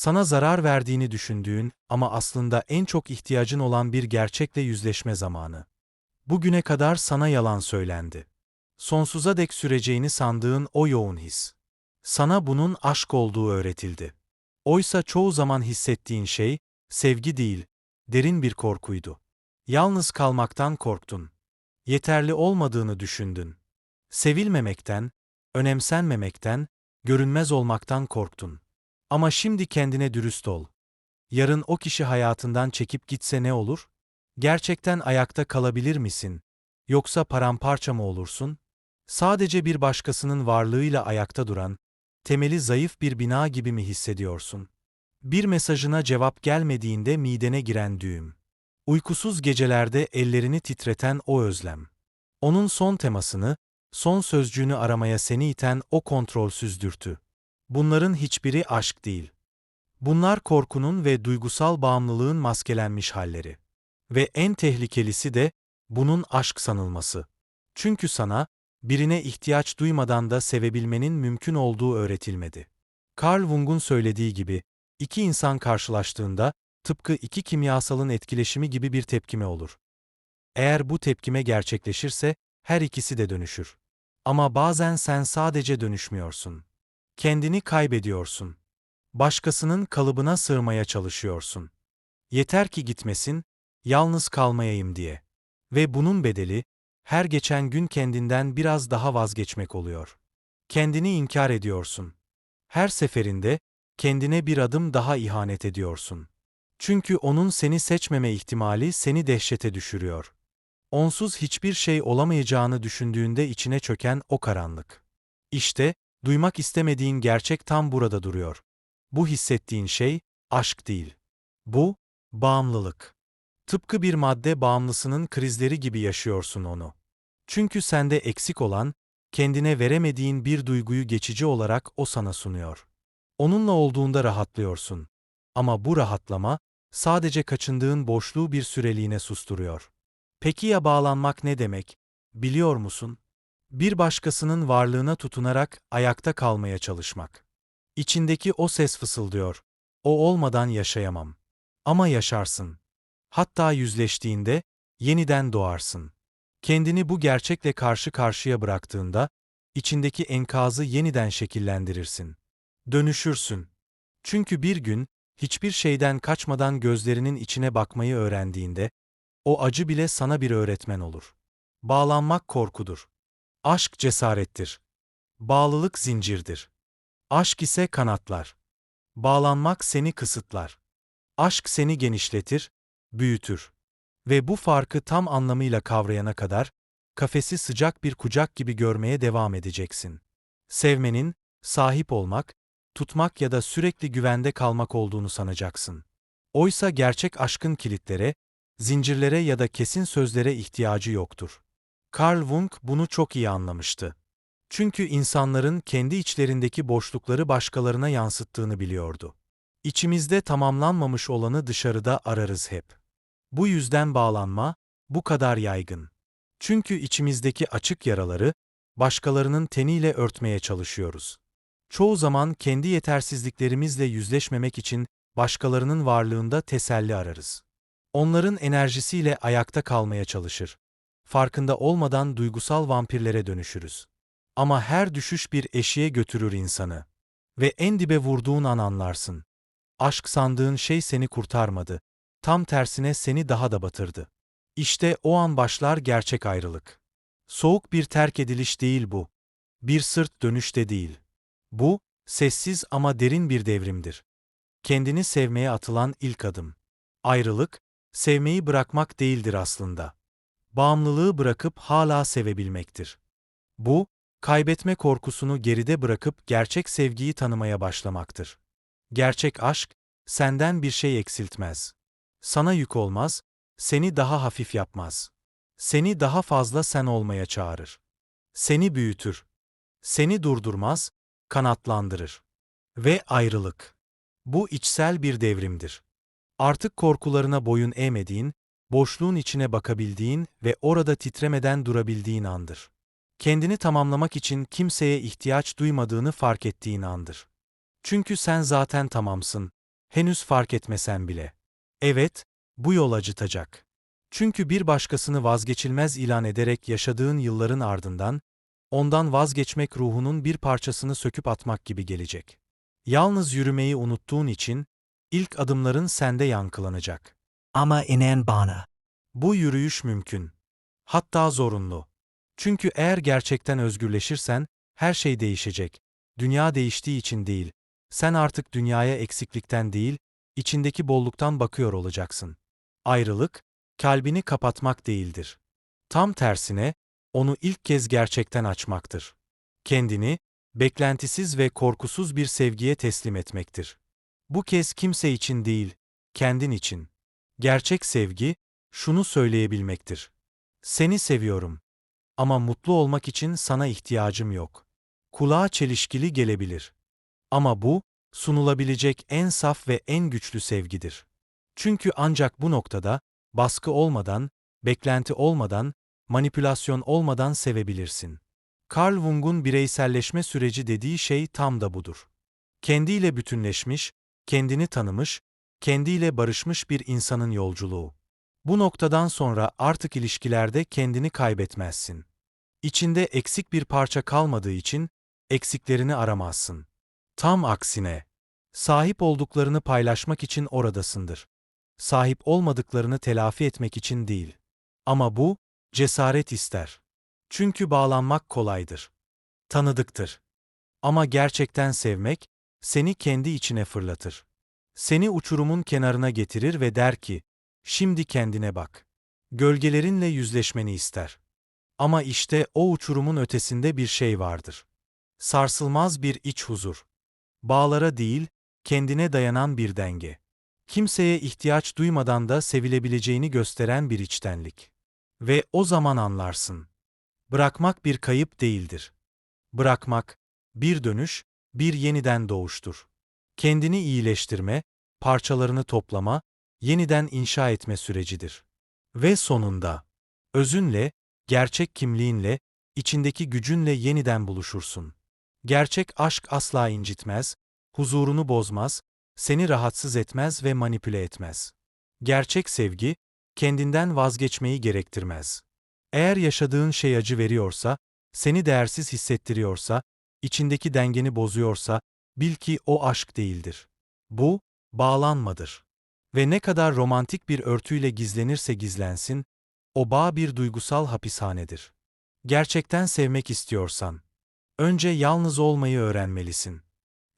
Sana zarar verdiğini düşündüğün ama aslında en çok ihtiyacın olan bir gerçekle yüzleşme zamanı. Bugüne kadar sana yalan söylendi. Sonsuza dek süreceğini sandığın o yoğun his. Sana bunun aşk olduğu öğretildi. Oysa çoğu zaman hissettiğin şey, sevgi değil, derin bir korkuydu. Yalnız kalmaktan korktun. Yeterli olmadığını düşündün. Sevilmemekten, önemsenmemekten, görünmez olmaktan korktun. Ama şimdi kendine dürüst ol. Yarın o kişi hayatından çekip gitse ne olur? Gerçekten ayakta kalabilir misin? Yoksa paramparça mı olursun? Sadece bir başkasının varlığıyla ayakta duran, temeli zayıf bir bina gibi mi hissediyorsun? Bir mesajına cevap gelmediğinde midene giren düğüm. Uykusuz gecelerde ellerini titreten o özlem. Onun son temasını, son sözcüğünü aramaya seni iten o kontrolsüz dürtü. Bunların hiçbiri aşk değil. Bunlar korkunun ve duygusal bağımlılığın maskelenmiş halleri. Ve en tehlikelisi de bunun aşk sanılması. Çünkü sana, birine ihtiyaç duymadan da sevebilmenin mümkün olduğu öğretilmedi. Carl Jung'un söylediği gibi, iki insan karşılaştığında, tıpkı iki kimyasalın etkileşimi gibi bir tepkime olur. Eğer bu tepkime gerçekleşirse, her ikisi de dönüşür. Ama bazen sen sadece dönüşmüyorsun. Kendini kaybediyorsun. Başkasının kalıbına sığmaya çalışıyorsun. Yeter ki gitmesin, yalnız kalmayayım diye. Ve bunun bedeli, her geçen gün kendinden biraz daha vazgeçmek oluyor. Kendini inkar ediyorsun. Her seferinde, kendine bir adım daha ihanet ediyorsun. Çünkü onun seni seçmeme ihtimali seni dehşete düşürüyor. Onsuz hiçbir şey olamayacağını düşündüğünde içine çöken o karanlık. İşte, duymak istemediğin gerçek tam burada duruyor. Bu hissettiğin şey, aşk değil. Bu, bağımlılık. Tıpkı bir madde bağımlısının krizleri gibi yaşıyorsun onu. Çünkü sende eksik olan, kendine veremediğin bir duyguyu geçici olarak o sana sunuyor. Onunla olduğunda rahatlıyorsun. Ama bu rahatlama, sadece kaçındığın boşluğu bir süreliğine susturuyor. Peki ya bağlanmak ne demek? Biliyor musun? Bir başkasının varlığına tutunarak ayakta kalmaya çalışmak. İçindeki o ses fısıldıyor. O olmadan yaşayamam. Ama yaşarsın. Hatta yüzleştiğinde yeniden doğarsın. Kendini bu gerçekle karşı karşıya bıraktığında içindeki enkazı yeniden şekillendirirsin. Dönüşürsün. Çünkü bir gün hiçbir şeyden kaçmadan gözlerinin içine bakmayı öğrendiğinde o acı bile sana bir öğretmen olur. Bağlanmak korkudur. Aşk cesarettir. Bağlılık zincirdir. Aşk ise kanatlar. Bağlanmak seni kısıtlar. Aşk seni genişletir, büyütür. Ve bu farkı tam anlamıyla kavrayana kadar, kafesi sıcak bir kucak gibi görmeye devam edeceksin. Sevmenin, sahip olmak, tutmak ya da sürekli güvende kalmak olduğunu sanacaksın. Oysa gerçek aşkın kilitlere, zincirlere ya da kesin sözlere ihtiyacı yoktur. Carl Jung bunu çok iyi anlamıştı. Çünkü insanların kendi içlerindeki boşlukları başkalarına yansıttığını biliyordu. İçimizde tamamlanmamış olanı dışarıda ararız hep. Bu yüzden bağlanma, bu kadar yaygın. Çünkü içimizdeki açık yaraları, başkalarının teniyle örtmeye çalışıyoruz. Çoğu zaman kendi yetersizliklerimizle yüzleşmemek için başkalarının varlığında teselli ararız. Onların enerjisiyle ayakta kalmaya çalışır. Farkında olmadan duygusal vampirlere dönüşürüz. Ama her düşüş bir eşiğe götürür insanı. Ve en dibe vurduğun an anlarsın. Aşk sandığın şey seni kurtarmadı. Tam tersine seni daha da batırdı. İşte o an başlar gerçek ayrılık. Soğuk bir terk ediliş değil bu. Bir sırt dönüş de değil. Bu, sessiz ama derin bir devrimdir. Kendini sevmeye atılan ilk adım. Ayrılık, sevmeyi bırakmak değildir aslında. Bağımlılığı bırakıp hala sevebilmektir. Bu, kaybetme korkusunu geride bırakıp gerçek sevgiyi tanımaya başlamaktır. Gerçek aşk, senden bir şey eksiltmez. Sana yük olmaz, seni daha hafif yapmaz. Seni daha fazla sen olmaya çağırır. Seni büyütür. Seni durdurmaz, kanatlandırır. Ve ayrılık. Bu içsel bir devrimdir. Artık korkularına boyun eğmediğin, boşluğun içine bakabildiğin ve orada titremeden durabildiğin andır. Kendini tamamlamak için kimseye ihtiyaç duymadığını fark ettiğin andır. Çünkü sen zaten tamamsın, Henüz fark etmesen bile. Evet, bu yol acıtacak. Çünkü bir başkasını vazgeçilmez ilan ederek yaşadığın yılların ardından, ondan vazgeçmek ruhunun bir parçasını söküp atmak gibi gelecek. Yalnız yürümeyi unuttuğun için, ilk adımların sende yankılanacak. Ama inan bana. Bu yürüyüş mümkün. Hatta zorunlu. Çünkü eğer gerçekten özgürleşirsen, her şey değişecek. Dünya değiştiği için değil, sen artık dünyaya eksiklikten değil, içindeki bolluktan bakıyor olacaksın. Ayrılık, kalbini kapatmak değildir. Tam tersine, onu ilk kez gerçekten açmaktır. Kendini, beklentisiz ve korkusuz bir sevgiye teslim etmektir. Bu kez kimse için değil, kendin için. Gerçek sevgi, şunu söyleyebilmektir. Seni seviyorum. Ama mutlu olmak için sana ihtiyacım yok. Kulağa çelişkili gelebilir. Ama bu, sunulabilecek en saf ve en güçlü sevgidir. Çünkü ancak bu noktada, baskı olmadan, beklenti olmadan, manipülasyon olmadan sevebilirsin. Carl Jung'un bireyselleşme süreci dediği şey tam da budur. Kendiyle bütünleşmiş, kendini tanımış, kendiyle barışmış bir insanın yolculuğu. Bu noktadan sonra artık ilişkilerde kendini kaybetmezsin. İçinde eksik bir parça kalmadığı için eksiklerini aramazsın. Tam aksine, sahip olduklarını paylaşmak için oradasındır. Sahip olmadıklarını telafi etmek için değil. Ama bu, cesaret ister. Çünkü bağlanmak kolaydır. Tanıdıktır. Ama gerçekten sevmek, seni kendi içine fırlatır. Seni uçurumun kenarına getirir ve der ki, şimdi kendine bak. Gölgelerinle yüzleşmeni ister. Ama işte o uçurumun ötesinde bir şey vardır. Sarsılmaz bir iç huzur. Bağlara değil, kendine dayanan bir denge. Kimseye ihtiyaç duymadan da sevilebileceğini gösteren bir içtenlik. Ve o zaman anlarsın. Bırakmak bir kayıp değildir. Bırakmak, bir dönüş, bir yeniden doğuştur. Kendini iyileştirme, parçalarını toplama, yeniden inşa etme sürecidir. Ve sonunda, özünle, gerçek kimliğinle, içindeki gücünle yeniden buluşursun. Gerçek aşk asla incitmez, huzurunu bozmaz, seni rahatsız etmez ve manipüle etmez. Gerçek sevgi, kendinden vazgeçmeyi gerektirmez. Eğer yaşadığın şey acı veriyorsa, seni değersiz hissettiriyorsa, içindeki dengeni bozuyorsa, bil ki o aşk değildir. Bu, bağlanmadır. Ve ne kadar romantik bir örtüyle gizlenirse gizlensin, o bağ bir duygusal hapishanedir. Gerçekten sevmek istiyorsan, önce yalnız olmayı öğrenmelisin.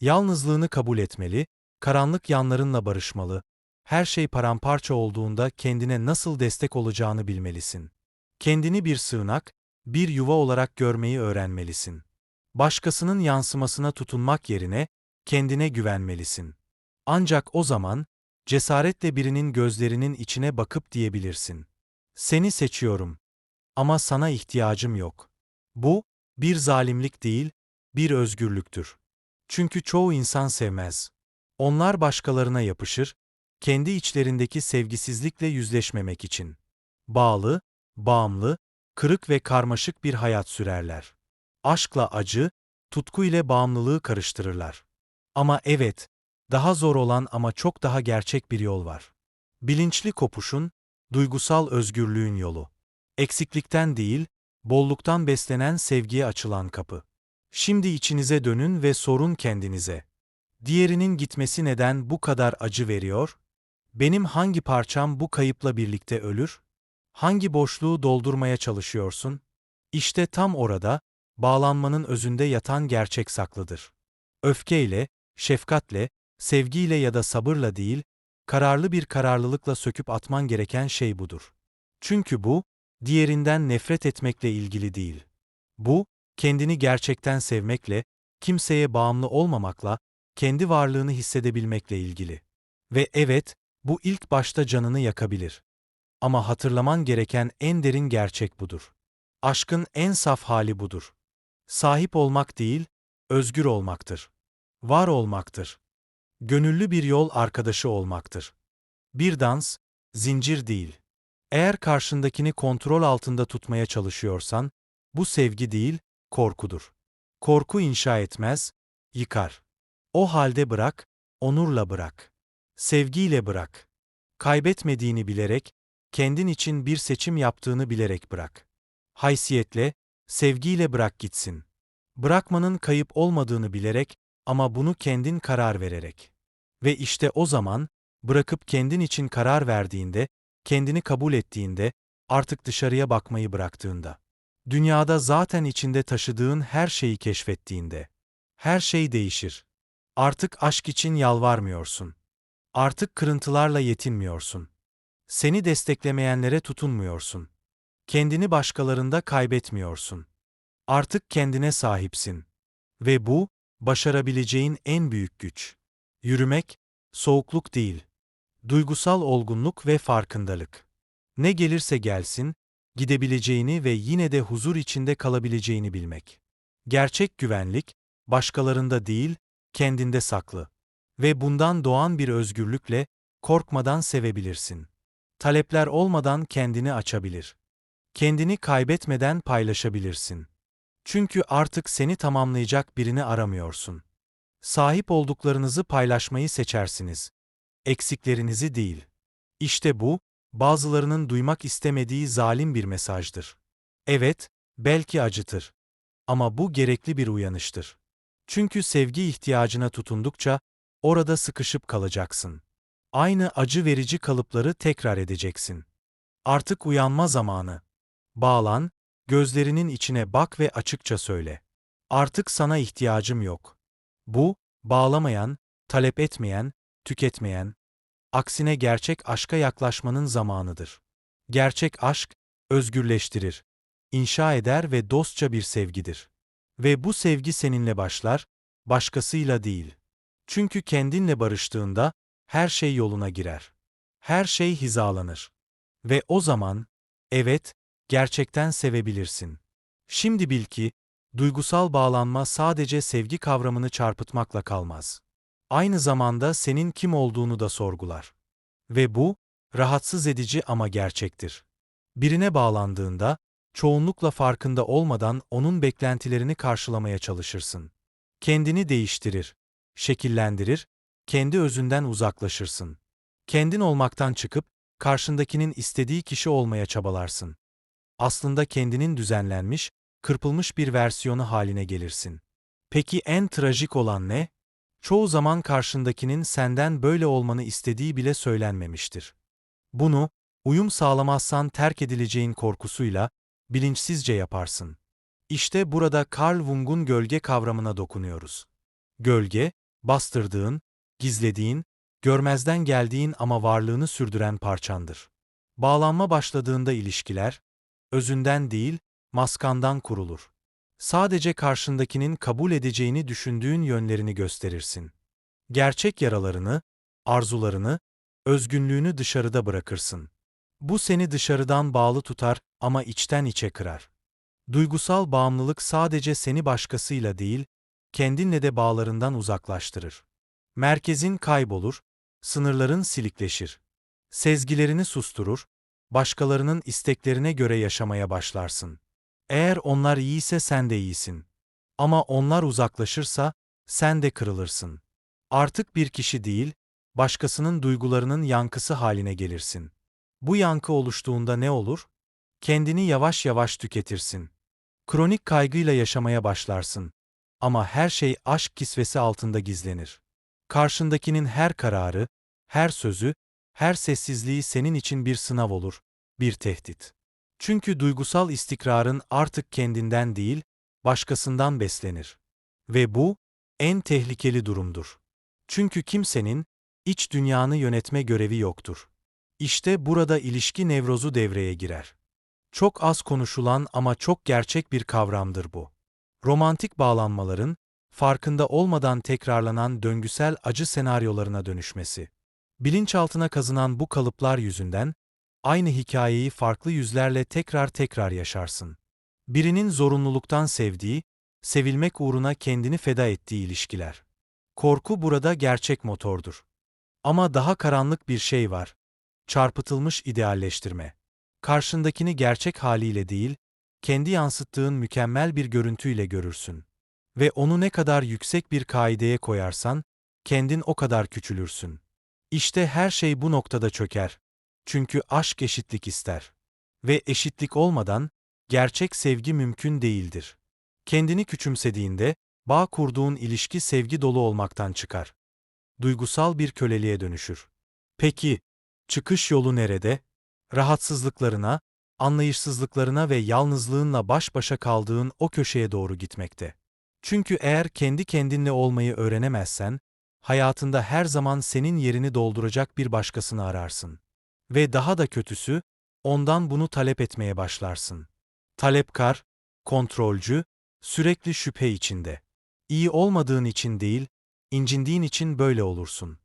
Yalnızlığını kabul etmeli, karanlık yanlarınla barışmalı, her şey paramparça olduğunda kendine nasıl destek olacağını bilmelisin. Kendini bir sığınak, bir yuva olarak görmeyi öğrenmelisin. Başkasının yansımasına tutunmak yerine kendine güvenmelisin. Ancak o zaman cesaretle birinin gözlerinin içine bakıp diyebilirsin. Seni seçiyorum ama sana ihtiyacım yok. Bu bir zalimlik değil, bir özgürlüktür. Çünkü çoğu insan sevmez. Onlar başkalarına yapışır, kendi içlerindeki sevgisizlikle yüzleşmemek için. Bağlı, bağımlı, kırık ve karmaşık bir hayat sürerler. Aşkla acı, tutku ile bağımlılığı karıştırırlar. Ama evet, daha zor olan ama çok daha gerçek bir yol var. Bilinçli kopuşun, duygusal özgürlüğün yolu. Eksiklikten değil, bolluktan beslenen sevgiye açılan kapı. Şimdi içinize dönün ve sorun kendinize. Diğerinin gitmesi neden bu kadar acı veriyor? Benim hangi parçam bu kayıpla birlikte ölür? Hangi boşluğu doldurmaya çalışıyorsun? İşte tam orada, bağlanmanın özünde yatan gerçek saklıdır. Öfkeyle, şefkatle, sevgiyle ya da sabırla değil, kararlı bir kararlılıkla söküp atman gereken şey budur. Çünkü bu, diğerinden nefret etmekle ilgili değil. Bu, kendini gerçekten sevmekle, kimseye bağımlı olmamakla, kendi varlığını hissedebilmekle ilgili. Ve evet, bu ilk başta canını yakabilir. Ama hatırlaman gereken en derin gerçek budur. Aşkın en saf hali budur. Sahip olmak değil, özgür olmaktır. Var olmaktır. Gönüllü bir yol arkadaşı olmaktır. Bir dans, zincir değil. Eğer karşındakini kontrol altında tutmaya çalışıyorsan, bu sevgi değil, korkudur. Korku inşa etmez, yıkar. O halde bırak, onurla bırak. Sevgiyle bırak. Kaybetmediğini bilerek, kendin için bir seçim yaptığını bilerek bırak. Haysiyetle, sevgiyle bırak gitsin. Bırakmanın kayıp olmadığını bilerek ama bunu kendin karar vererek. Ve işte o zaman, bırakıp kendin için karar verdiğinde, kendini kabul ettiğinde, artık dışarıya bakmayı bıraktığında. Dünyada zaten içinde taşıdığın her şeyi keşfettiğinde. Her şey değişir. Artık aşk için yalvarmıyorsun. Artık kırıntılarla yetinmiyorsun. Seni desteklemeyenlere tutunmuyorsun. Kendini başkalarında kaybetmiyorsun. Artık kendine sahipsin. Ve bu, başarabileceğin en büyük güç. Yürümek, soğukluk değil. Duygusal olgunluk ve farkındalık. Ne gelirse gelsin, gidebileceğini ve yine de huzur içinde kalabileceğini bilmek. Gerçek güvenlik, başkalarında değil, kendinde saklı. Ve bundan doğan bir özgürlükle, korkmadan sevebilirsin. Talepler olmadan kendini açabilir. Kendini kaybetmeden paylaşabilirsin. Çünkü artık seni tamamlayacak birini aramıyorsun. Sahip olduklarınızı paylaşmayı seçersiniz. Eksiklerinizi değil. İşte bu, bazılarının duymak istemediği zalim bir mesajdır. Evet, belki acıtır. Ama bu gerekli bir uyanıştır. Çünkü sevgi ihtiyacına tutundukça, orada sıkışıp kalacaksın. Aynı acı verici kalıpları tekrar edeceksin. Artık uyanma zamanı. Bağlan, gözlerinin içine bak ve açıkça söyle. Artık sana ihtiyacım yok. Bu, bağlamayan, talep etmeyen, tüketmeyen, aksine gerçek aşka yaklaşmanın zamanıdır. Gerçek aşk, özgürleştirir, inşa eder ve dostça bir sevgidir. Ve bu sevgi seninle başlar, başkasıyla değil. Çünkü kendinle barıştığında, her şey yoluna girer. Her şey hizalanır. Ve o zaman, evet, gerçekten sevebilirsin. Şimdi bil ki, duygusal bağlanma sadece sevgi kavramını çarpıtmakla kalmaz. Aynı zamanda senin kim olduğunu da sorgular. Ve bu, rahatsız edici ama gerçektir. Birine bağlandığında, çoğunlukla farkında olmadan onun beklentilerini karşılamaya çalışırsın. Kendini değiştirir, şekillendirir, kendi özünden uzaklaşırsın. Kendin olmaktan çıkıp, karşındakinin istediği kişi olmaya çabalarsın. Aslında kendinin düzenlenmiş, kırpılmış bir versiyonu haline gelirsin. Peki en trajik olan ne? Çoğu zaman karşındakinin senden böyle olmanı istediği bile söylenmemiştir. Bunu, uyum sağlamazsan terk edileceğin korkusuyla, bilinçsizce yaparsın. İşte burada Carl Jung'un gölge kavramına dokunuyoruz. Gölge, bastırdığın, gizlediğin, görmezden geldiğin ama varlığını sürdüren parçandır. Bağlanma başladığında ilişkiler, özünden değil, maskandan kurulur. Sadece karşındakinin kabul edeceğini düşündüğün yönlerini gösterirsin. Gerçek yaralarını, arzularını, özgünlüğünü dışarıda bırakırsın. Bu seni dışarıdan bağlı tutar ama içten içe kırar. Duygusal bağımlılık sadece seni başkasıyla değil, kendinle de bağlarından uzaklaştırır. Merkezin kaybolur, sınırların silikleşir. Sezgilerini susturur, başkalarının isteklerine göre yaşamaya başlarsın. Eğer onlar iyiyse sen de iyisin. Ama onlar uzaklaşırsa sen de kırılırsın. Artık bir kişi değil, başkasının duygularının yankısı haline gelirsin. Bu yankı oluştuğunda ne olur? Kendini yavaş yavaş tüketirsin. Kronik kaygıyla yaşamaya başlarsın. Ama her şey aşk kisvesi altında gizlenir. Karşındakinin her kararı, her sözü, her sessizliği senin için bir sınav olur, bir tehdit. Çünkü duygusal istikrarın artık kendinden değil, başkasından beslenir. Ve bu, en tehlikeli durumdur. Çünkü kimsenin, iç dünyanı yönetme görevi yoktur. İşte burada ilişki nevrozu devreye girer. Çok az konuşulan ama çok gerçek bir kavramdır bu. Romantik bağlanmaların, farkında olmadan tekrarlanan döngüsel acı senaryolarına dönüşmesi. Bilinçaltına kazınan bu kalıplar yüzünden, aynı hikayeyi farklı yüzlerle tekrar tekrar yaşarsın. Birinin zorunluluktan sevdiği, sevilmek uğruna kendini feda ettiği ilişkiler. Korku burada gerçek motordur. Ama daha karanlık bir şey var. Çarpıtılmış idealleştirme. Karşındakini gerçek haliyle değil, kendi yansıttığın mükemmel bir görüntüyle görürsün. Ve onu ne kadar yüksek bir kaideye koyarsan, kendin o kadar küçülürsün. İşte her şey bu noktada çöker. Çünkü aşk eşitlik ister. Ve eşitlik olmadan gerçek sevgi mümkün değildir. Kendini küçümsediğinde bağ kurduğun ilişki sevgi dolu olmaktan çıkar. Duygusal bir köleliğe dönüşür. Peki, çıkış yolu nerede? Rahatsızlıklarına, anlayışsızlıklarına ve yalnızlığınla baş başa kaldığın o köşeye doğru gitmekte. Çünkü eğer kendi kendinle olmayı öğrenemezsen, hayatında her zaman senin yerini dolduracak bir başkasını ararsın. Ve daha da kötüsü, ondan bunu talep etmeye başlarsın. Talepkar, kontrolcü, sürekli şüphe içinde. İyi olmadığın için değil, incindiğin için böyle olursun.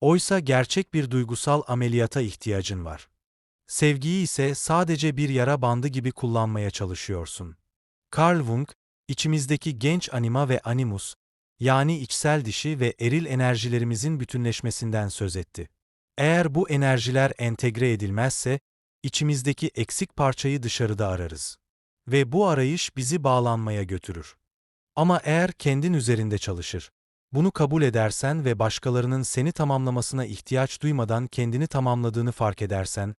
Oysa gerçek bir duygusal ameliyata ihtiyacın var. Sevgiyi ise sadece bir yara bandı gibi kullanmaya çalışıyorsun. Carl Jung, içimizdeki genç anima ve animus, yani içsel dişi ve eril enerjilerimizin bütünleşmesinden söz etti. Eğer bu enerjiler entegre edilmezse, içimizdeki eksik parçayı dışarıda ararız. Ve bu arayış bizi bağlanmaya götürür. Ama eğer kendin üzerinde çalışır, bunu kabul edersen ve başkalarının seni tamamlamasına ihtiyaç duymadan kendini tamamladığını fark edersen,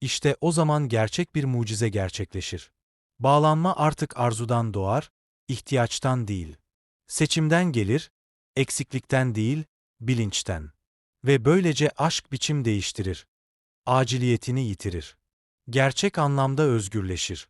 işte o zaman gerçek bir mucize gerçekleşir. Bağlanma artık arzudan doğar, ihtiyaçtan değil. Seçimden gelir, eksiklikten değil, bilinçten. Ve böylece aşk biçim değiştirir. Aciliyetini yitirir. Gerçek anlamda özgürleşir.